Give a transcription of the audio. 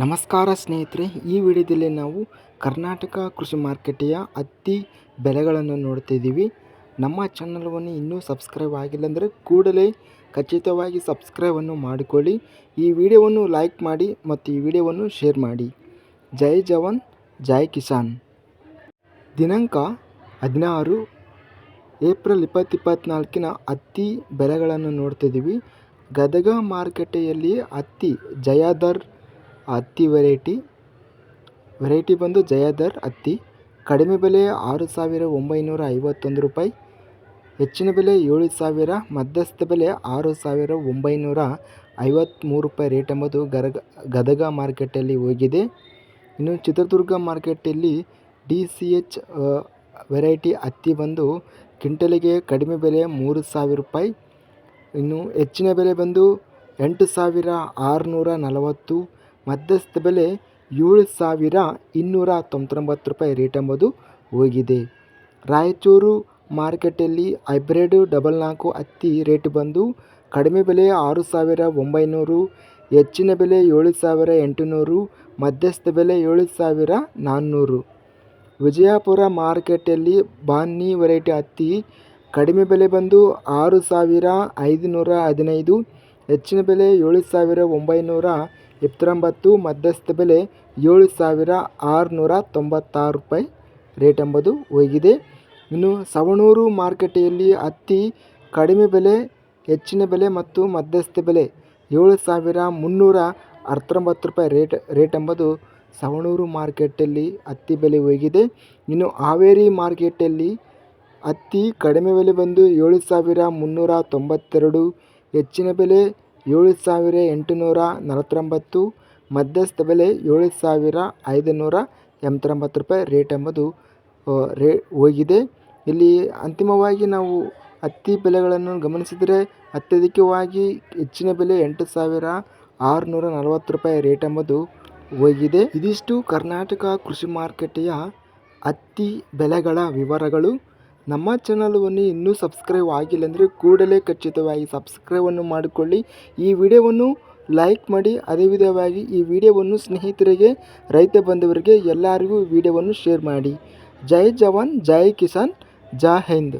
ನಮಸ್ಕಾರ ಸ್ನೇಹಿತರೆ, ಈ ವಿಡಿಯೋದಲ್ಲಿ ನಾವು ಕರ್ನಾಟಕ ಕೃಷಿ ಮಾರ್ಕೆಟೆಯ ಹತ್ತಿ ಬೆಲೆಗಳನ್ನು ನೋಡ್ತಿದ್ದೀವಿ ನಮ್ಮ ಚಾನಲ್ವನ್ನು ಇನ್ನೂ ಸಬ್ಸ್ಕ್ರೈಬ್ ಆಗಿಲ್ಲ ಅಂದರೆ ಕೂಡಲೇ ಖಚಿತವಾಗಿ ಸಬ್ಸ್ಕ್ರೈಬನ್ನು ಮಾಡಿಕೊಳ್ಳಿ. ಈ ವಿಡಿಯೋವನ್ನು ಲೈಕ್ ಮಾಡಿ ಮತ್ತು ಈ ವಿಡಿಯೋವನ್ನು ಶೇರ್ ಮಾಡಿ. ಜೈ ಜವಾನ್, ಜೈ ಕಿಸಾನ್. ದಿನಾಂಕ ಹದಿನಾರು, ಏಪ್ರಿಲ್ ಇಪ್ಪತ್ತು ಇಪ್ಪತ್ತ್ನಾಲ್ಕಿನ ಹತ್ತಿ ಬೆಲೆಗಳನ್ನು ನೋಡ್ತಿದ್ದೀವಿ ಗದಗ ಮಾರುಕಟ್ಟೆಯಲ್ಲಿ ಹತ್ತಿ ಜಯಾದರ್ ಹತ್ತಿ ವೆರೈಟಿ. ವೆರೈಟಿ ಬಂದು ಜಯಾದರ್ ಹತ್ತಿ ಕಡಿಮೆ ಬೆಲೆ ಆರು ಸಾವಿರ ಒಂಬೈನೂರ ಐವತ್ತೊಂದು ರೂಪಾಯಿ. ಹೆಚ್ಚಿನ ಬೆಲೆ ಏಳು ಸಾವಿರ, ಮಧ್ಯಸ್ಥ ಬೆಲೆ ಆರು ಸಾವಿರ ಒಂಬೈನೂರ ಐವತ್ತ್ಮೂರು ರೂಪಾಯಿ ರೇಟ್ ಎಂಬುದು ಗರಗ, ಗದಗ ಮಾರ್ಕೆಟಲ್ಲಿ ಹೋಗಿದೆ. ಇನ್ನು ಚಿತ್ರದುರ್ಗ ಮಾರ್ಕೆಟಲ್ಲಿ ಡಿ ಸಿ ಎಚ್ ವೆರೈಟಿ ಹತ್ತಿ ಬಂದು ಕ್ವಿಂಟಲಿಗೆ ಕಡಿಮೆ ಬೆಲೆ ಮೂರು ಸಾವಿರ ರೂಪಾಯಿ. ಇನ್ನು ಹೆಚ್ಚಿನ ಬೆಲೆ ಬಂದು ಎಂಟು ಸಾವಿರ ಆರುನೂರ ನಲವತ್ತು ಮಧ್ಯಸ್ಥ ಬೆಲೆ ಏಳು ಸಾವಿರ ಇನ್ನೂರ ತೊಂಬತ್ತೊಂಬತ್ತು ರೂಪಾಯಿ ರೇಟ್ ಎಂಬುದು ಹೋಗಿದೆ. ರಾಯಚೂರು ಮಾರ್ಕೆಟಲ್ಲಿ ಹೈಬ್ರಿಡ್ ಡಬಲ್ ನಾಲ್ಕು ಹತ್ತಿ ರೇಟ್ ಬಂದು ಕಡಿಮೆ ಬೆಲೆ ಆರು ಸಾವಿರ ಒಂಬೈನೂರು, ಹೆಚ್ಚಿನ ಬೆಲೆ ಏಳು ಸಾವಿರ ಎಂಟುನೂರು ಮಧ್ಯಸ್ಥ ಬೆಲೆ ಏಳು ಸಾವಿರ ನಾನ್ನೂರು. ವಿಜಯಪುರ ಮಾರ್ಕೆಟಲ್ಲಿ ಬಾನ್ನಿ ವೆರೈಟಿ ಹತ್ತಿ ಕಡಿಮೆ ಬೆಲೆ ಬಂದು ಆರು ಸಾವಿರ ಐದುನೂರ ಹದಿನೈದು, ಹೆಚ್ಚಿನ ಬೆಲೆ ಏಳು ಸಾವಿರ ಒಂಬೈನೂರ ಎಪ್ಪತ್ತೊಂಬತ್ತು ಮಧ್ಯಸ್ಥ ಬೆಲೆ ಏಳು ಸಾವಿರ ಆರುನೂರ ತೊಂಬತ್ತಾರು ರೂಪಾಯಿ. ರೇಟ್ ಎಂಬುದು ಹೋಗಿದೆ ಇನ್ನು ಸವಣೂರು ಮಾರುಕಟ್ಟೆಯಲ್ಲಿ ಹತ್ತಿ ಕಡಿಮೆ ಬೆಲೆ, ಹೆಚ್ಚಿನ ಬೆಲೆ ಮತ್ತು ಮಧ್ಯಸ್ಥ ಬೆಲೆ ಏಳು ಸಾವಿರ ಮುನ್ನೂರ ಹತ್ತೊಂಬತ್ತು ರೂಪಾಯಿ. ರೇಟ್ ರೇಟ್ ಎಂಬುದು ಸವಣೂರು ಮಾರ್ಕೆಟಲ್ಲಿ ಹತ್ತಿ ಬೆಲೆ ಹೋಗಿದೆ ಇನ್ನು ಹಾವೇರಿ ಮಾರ್ಕೆಟಲ್ಲಿ ಹತ್ತಿ ಕಡಿಮೆ ಬೆಲೆ ಬಂದು ಏಳು ಸಾವಿರ ಮುನ್ನೂರ ತೊಂಬತ್ತೆರಡು. ಹೆಚ್ಚಿನ ಬೆಲೆ ಏಳು ಸಾವಿರ ಎಂಟುನೂರ ನಲವತ್ತೊಂಬತ್ತು, ಮಧ್ಯಸ್ಥ ಬೆಲೆ ಏಳು ಸಾವಿರ ಐದುನೂರ ಎಂಬತ್ತೊಂಬತ್ತು ರೂಪಾಯಿ ರೇಟ್ ಎಂಬುದು ರೇ, ಹೋಗಿದೆ. ಇಲ್ಲಿ ಅಂತಿಮವಾಗಿ ನಾವು ಹತ್ತಿ ಬೆಲೆಗಳನ್ನು ಗಮನಿಸಿದರೆ ಅತ್ಯಧಿಕವಾಗಿ ಹೆಚ್ಚಿನ ಬೆಲೆ ಎಂಟು ಸಾವಿರ ಆರುನೂರ ನಲವತ್ತು ರೂಪಾಯಿ ರೇಟ್ ಎಂಬುದು ಹೋಗಿದೆ. ಇದಿಷ್ಟು ಕರ್ನಾಟಕ ಕೃಷಿ ಮಾರುಕಟ್ಟೆಯ ಹತ್ತಿ ಬೆಲೆಗಳ ವಿವರಗಳು. ನಮ್ಮ ಚಾನಲನ್ನು ಇನ್ನೂ ಸಬ್ಸ್ಕ್ರೈಬ್ ಆಗಿಲ್ಲ ಅಂದರೆ ಕೂಡಲೇ ಖಚಿತವಾಗಿ ಸಬ್ಸ್ಕ್ರೈಬನ್ನು ಮಾಡಿಕೊಳ್ಳಿ. ಈ ವಿಡಿಯೋವನ್ನು ಲೈಕ್ ಮಾಡಿ, ಅದೇ ವಿಧವಾಗಿ ಈ ವಿಡಿಯೋವನ್ನು ಸ್ನೇಹಿತರಿಗೆ, ರೈತ ಬಂಧುವರಿಗೆ ಎಲ್ಲರಿಗೂ ವಿಡಿಯೋವನ್ನು ಶೇರ್ ಮಾಡಿ. ಜೈ ಜವಾನ್, ಜೈ ಕಿಸಾನ್, ಜಾ ಹಿಂದ್.